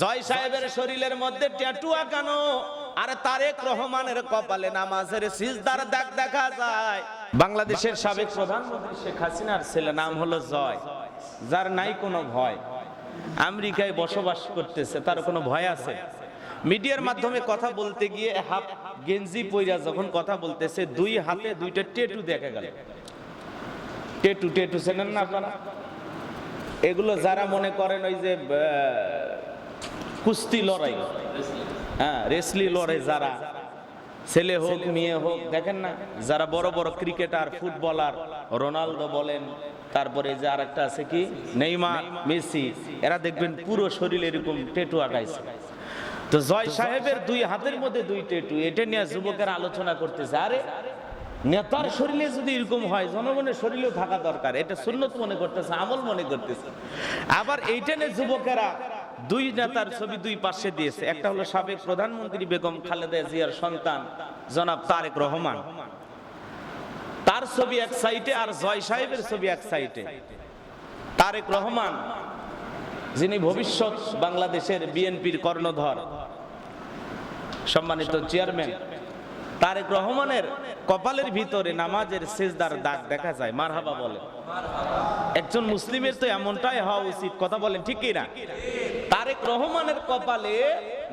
জয় সাহেবের শরীরের মধ্যে ট্যাটু আঁকানো আর তারেক রহমানের কপালে নামাজের সিজদার দাগ দেখা যায়। বাংলাদেশের সাবেক প্রধানমন্ত্রী শেখ হাসিনার ছেলে নাম হলো জয়, যার নাই কোনো ভয়। আমেরিকায় বসবাস করতেছে, তার কোনো ভয় আছে? মিডিয়ার মাধ্যমে কথা বলতে গিয়ে হাফ গেঞ্জি পইরা যখন কথা বলতেছে, দুই হাতে দুইটা টেটু দেখা গেল। টেটু টেটু চেনেন না আপনারা? এগুলো যারা মনে করেন ওই যে কুস্তি লড়াই। হ্যাঁ রেসলি লড়াই যারা। ছেলে হোক মেয়ে হোক দেখেন না? যারা বড় বড় ক্রিকেটার ফুটবলার রোনালদো বলেন তারপরে যে আরেকটা আছে কি? নেইমার মেসি এরা দেখবেন পুরো শরীরে এরকম টেটু আঁকাইছে। তো জয় সাহেবের দুই হাতের মধ্যে দুই টেটু এটা নিয়ে যুবকেরা আলোচনা করতেছে। আরে নেতার শরীরে যদি এরকম হয় জনগণের শরীরেও থাকা দরকার। এটা সুন্নত মনে করতেছে আমল মনে করতেছে। আবার এইটা নিয়ে যুবকেরা দুই নেতার ছবি দুই পাশে দিয়েছে। একটা হলো সাবেক প্রধানমন্ত্রী বেগম খালেদা জিয়ার সন্তান, জনাব তারেক রহমান। তার ছবি এক সাইটে আর জয় সাহেবের ছবি এক সাইটে। তারেক রহমান, যিনি ভবিষ্যৎ বাংলাদেশের বিএনপির কর্ণধর, সম্মানিত চেয়ারম্যান, তারেক রহমানের কপালের ভিতরে নামাজের সেজদার দাগ দেখা যায়, মারহাবা বলে। একজন মুসলিমের তো এমনটাই হওয়া উচিত, কথা বলেন ঠিক কি না তারেক রহমানের কপালে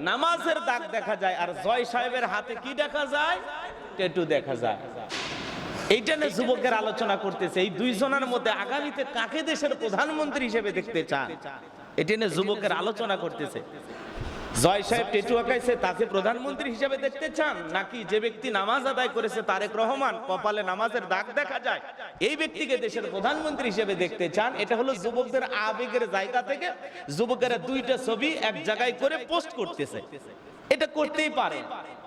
নামাজের দাগ দেখা যায়, আর জয় সাহেবের হাতে কি দেখা যায়? টেটু দেখা যায়। এইটা নিয়ে যুবকের আলোচনা করতেছে, এই দুইজনের মধ্যে আগামীতে কাকে দেশের প্রধানমন্ত্রী হিসেবে দেখতে চান? এটা নিয়ে যুবকের আলোচনা করতেছে। জয় সাহেব টেটু আঁকাইছে, তাকে প্রধানমন্ত্রী হিসেবে দেখতে চান? নাকি যে ব্যক্তি নামাজ আদায় করেছে, তারেক রহমান? কপালে নামাজের দাগ দেখা যায়। এই ব্যক্তিকে দেশের প্রধানমন্ত্রী হিসেবে দেখতে চান। এটা হলো যুবকদের আবেগের জায়গা থেকে যুবকেরা দুইটা ছবি এক জায়গায় করে পোস্ট করতেছে। এটা করতেই পারে।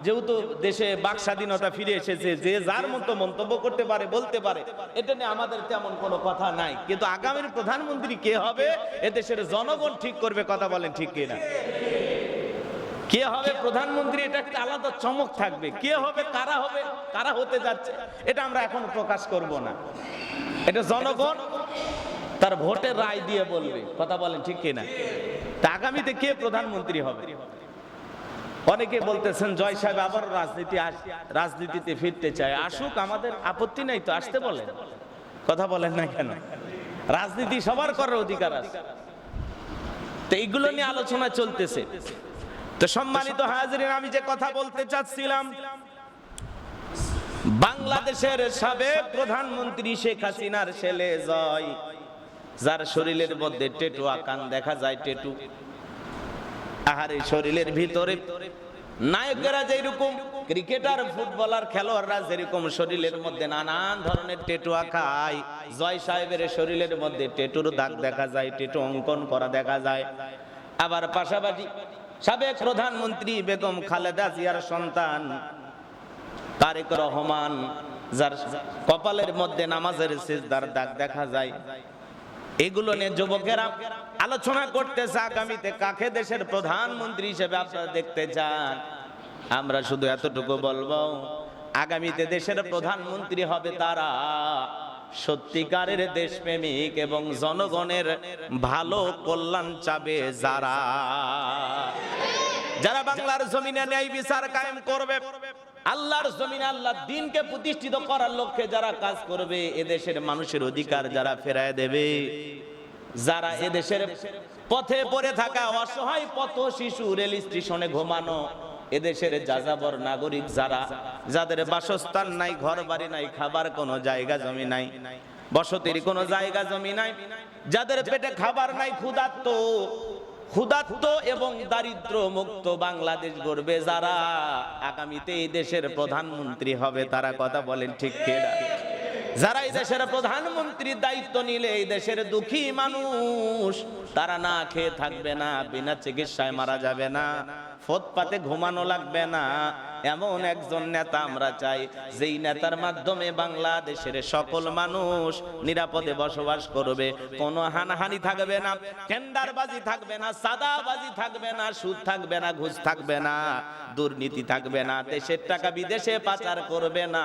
যেহেতু দেশে বাক স্বাধীনতা ফিরে এসেছে, যে যার মতো মন্তব্য করতে পারে, বলতে পারে, এটা নিয়ে আমাদের তেমন কোনো কথা নাই। কিন্তু আগামীর প্রধানমন্ত্রী কে হবে, এ দেশের জনগণ ঠিক করবে, কথা বলেন ঠিক কিনা? কে হবে প্রধানমন্ত্রী? এটা একটা আলাদা চমক থাকবে। কে হবে, কারা হবে, কারা হতে যাচ্ছে, এটা আমরা এখন প্রকাশ করব না। এটা জনগণ তার ভোটের রায় দিয়ে বলবে। কথা বলেন ঠিক কিনা? তা আগামীতে কে প্রধানমন্ত্রী হবে? অনেকে বলতেছেন, জয় সাহেব আবার রাজনীতি রাজনীতিতে ফিরতে চায়। আসুক, আমাদের আপত্তি নাই তো, আসতে বলেন। কথা বলেন না কেন? রাজনীতি সবার করার অধিকার আছে। তো এইগুলো নিয়ে আলোচনা চলতেছে। তো সম্মানিত হাজিরিন, আমি যে কথা বলতে চাচ্ছিলাম, বাংলাদেশের সাবেক প্রধানমন্ত্রী শেখ হাসিনার ছেলে জয়, যার শরীরের মধ্যে টেটু আকান দেখা যায়, টেটু। আহারে, শরীরের ভিতরে নায়কেরা যেরকম, ক্রিকেটার, ফুটবলার, খেলোয়াড়রা যেরকম শরীরের মধ্যে নানান ধরনের টেটু আঁকায়, জয় সাহেবের শরীরের মধ্যে টেটুর দাগ দেখা যায়, টেটু অঙ্কন করা দেখা যায়। আবার পাশাপাশি সাবেক প্রধানমন্ত্রী বেগম খালেদা জিয়ার সন্তান তারেক রহমান, যার কপালের মধ্যে নামাজের সিজদার দাগ দেখা যায়। এগুলো নিয়ে যুবকেরা আলোচনা করতেছে আগামীতে কাকে দেশের প্রধানমন্ত্রী হিসেবে আপনারা দেখতে চান? আমরা শুধু এতটুকু বলব, আগামীতে দেশের প্রধানমন্ত্রী হবে তারা সত্যিকারের দেশপ্রেমিক এবং জনগণের ভালো কল্যাণ চাবে যারা। যারা বাংলার জমিনে ন্যায় বিচার কায়েম করবে, আল্লাহর জমিনে আল্লাহ দিনকে প্রতিষ্ঠিত করার লক্ষ্যে যারা কাজ করবে, এদেশের মানুষের অধিকার যারা ফেরায় দেবে। যারা এদেশের পথে পড়ে থাকা অসহায় পথ শিশু রেল স্টেশনে ঘুমানো, এদেশের যাযাবর নাগরিক যারা, যাদের বাসস্থান নাই ঘর বাড়ি নাই, খাবার কোনো জায়গা জমি নাই, বসতির কোনো জায়গা জমি নাই, যাদের পেটে খাবার নাই, ক্ষুধার্ত ক্ষুধার্ত এবং দারিদ্র মুক্ত বাংলাদেশ গড়বে যারা আগামীতে এই দেশের প্রধানমন্ত্রী হবে, তারা কথা বলেন ঠিক যারা এই দেশের প্রধানমন্ত্রীর দায়িত্ব নিলে এই দেশের দুঃখী মানুষ, তারা না খেয়ে থাকবে না, বিনা চিকিৎসায় মারা যাবে না, ফোতপাতে ঘুমানো লাগবে না এমন একজন নেতা আমরা চাই, যেই নেতার মাধ্যমে বাংলাদেশের সকল মানুষ নিরাপদে বসবাস করবে। কোনো হানাহানি থাকবে না, টেন্ডারবাজি থাকবে না, সাদাবাজি থাকবে না, সুদ থাকবে না, ঘুষ থাকবে না, দুর্নীতি থাকবে না, দেশের টাকা বিদেশে পাচার করবে না।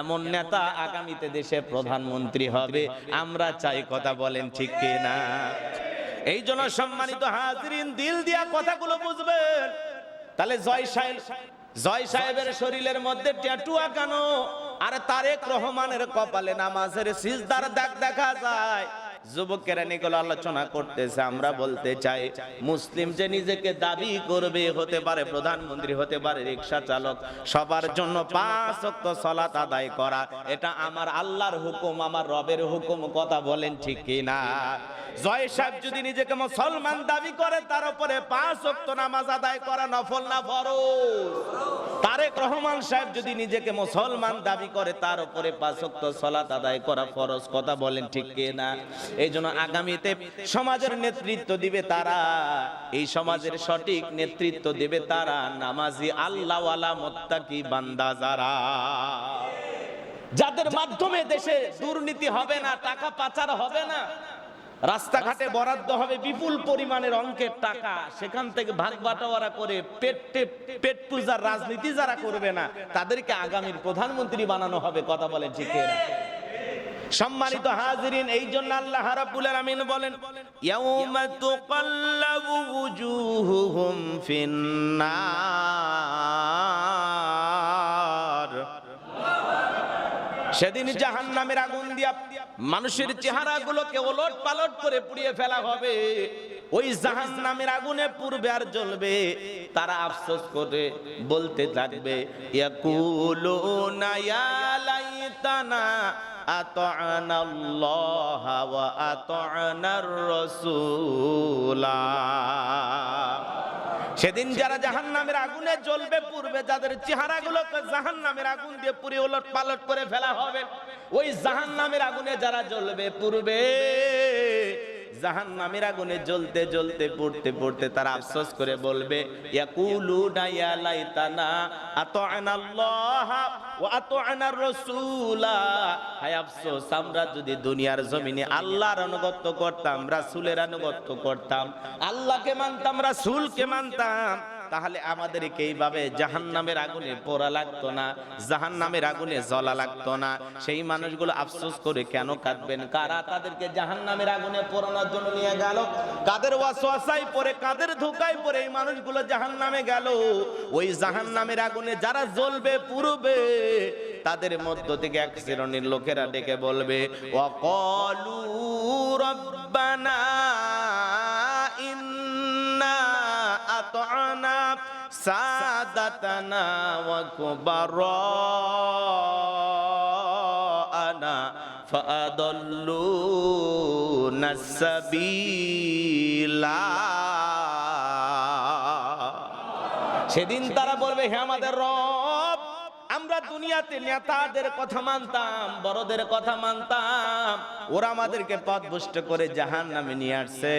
এমন নেতা আগামীতে দেশে প্রধানমন্ত্রী হবে। আমরা চাই কথা বলেন ঠিক কি না এই জন্য সম্মানিত হাজরিন, দিল দিয়া কথাগুলো বুঝবেন। তাহলে জয় সাহেব জয় সাহেবের শরীরের মধ্যে ট্যাটু আঁকানো, আর তারেক রহমানের কপালে নামাজের সিজদার দেখ দেখা যায়। যুবকেরা নিগুলো আলোচনা করতেছে, আমরা বলতে চাই, মুসলিম যে নিজেকে দাবি করবে হতে পারে, প্রধানমন্ত্রী হতে পারে, রিক্সা চালক, সবার জন্য পাঁচ সালাত আদায় করা, এটা আমার আল্লাহর হুকুম, আমার রবের হুকুম, কথা বলেন ঠিক কি না? জয় সাহেব যদি নিজেকে মুসলমান দাবি করে, তার উপরে পাঁচ ওয়াক্ত নামাজ আদায় করা নফল না ফরজ? তারেক রহমান সাহেব যদি নিজেকে মুসলমান দাবি করে, তার উপরে পাঁচ ওয়াক্ত সালাত আদায় করা ফরজ, কথা বলেন ঠিক কি না? এই জন্য আগামীতে সমাজের নেতৃত্ব দিবে তারা। এই সমাজের সঠিক নেতৃত্ব দেবে তারা। নামাজি আল্লাহওয়ালা মোত্তাকি বান্দা যারা। যাদের মাধ্যমে দেশে দুর্নীতি হবে না, টাকা পাচার হবে না, রাস্তাঘাটে বরাদ্দ হবে, বিপুল পরিমাণের অঙ্কের টাকা, সেখান থেকে ভাগ বাটোয়ারা করে পেট পেট পূজার রাজনীতি যারা করবে না, তাদেরকে আগামীর প্রধানমন্ত্রী বানানো হবে, কথা বলে ঠিক সম্মানিত হাজিরিন এই জন্য আল্লাহ রাব্বুল আলামিন বলেন সেদিন জাহান নামের আগুন দিয়া মানুষের চেহারা গুলোকে ওলট পালট করে পুড়িয়ে ফেলা হবে। ওই জাহান নামের আগুনে পূর্বে আর জ্বলবে। তারা আফসোস করে বলতে থাকবে ইয়াকুলুনা ইয়া লাইতানা আতআনা আল্লাহ ওয়া আতআনার রাসূলা সেদিন যারা জাহান নামের আগুনে জ্বলবে, পূর্বে যাদের চেহারা গুলোকে জাহান নামের আগুন দিয়ে পুরে ওলট পালট করে ফেলা হবে, ওই জাহান নামের আগুনে যারা জ্বলবে, পূর্বে জাহান নামের আগুনে জ্বলতে জ্বলতে, পড়তে পড়তে তারা আফসোস করে বলবে, ইয়াকুলুনা ইয়া লাইতানা আতআনা আল্লাহ ওয়া আতআনা রাসূলা। হায় আফসোস, আমরা যদি দুনিয়ার জমিনে আল্লাহর আনুগত্য করতাম, রাসূলের আনুগত্য করতাম, আল্লাহকে মানতাম, রাসূলকে মানতাম তাহলে আমাদেরকে এইভাবে জাহান্নামের আগুনে পোড়া লাগতো না, জাহান্নামের আগুনে জ্বলা লাগতো না। সেই মানুষগুলো আফসোস করে কেন কাঁদবেন? কারা তাদেরকে জাহান্নামের আগুনে পোড়ানোর জন্য নিয়ে গেল? কাদের ওয়াসওয়াসায় পড়ে, কাদের ধোকায় পড়ে এই মানুষগুলো জাহান্নামে গেল? ওই জাহান্নামের আগুনে যারা জ্বলবে পুরবে তাদের মধ্য থেকে এক শ্রেণির লোকেরা ডেকে বলবে ওয়াকালু রব্বানা সাদাতানা ওয়া কুবারানা ফাআদাল্লুনা সাবিলা। সেদিন তারা বলবে, হে আমাদের রব, আমরা দুনিয়াতে নেতাদের কথা মানতাম, বড়দের কথা মানতাম। ওরা আমাদেরকে পথভ্রষ্ট করে জাহান নামে নিয়ে আসছে।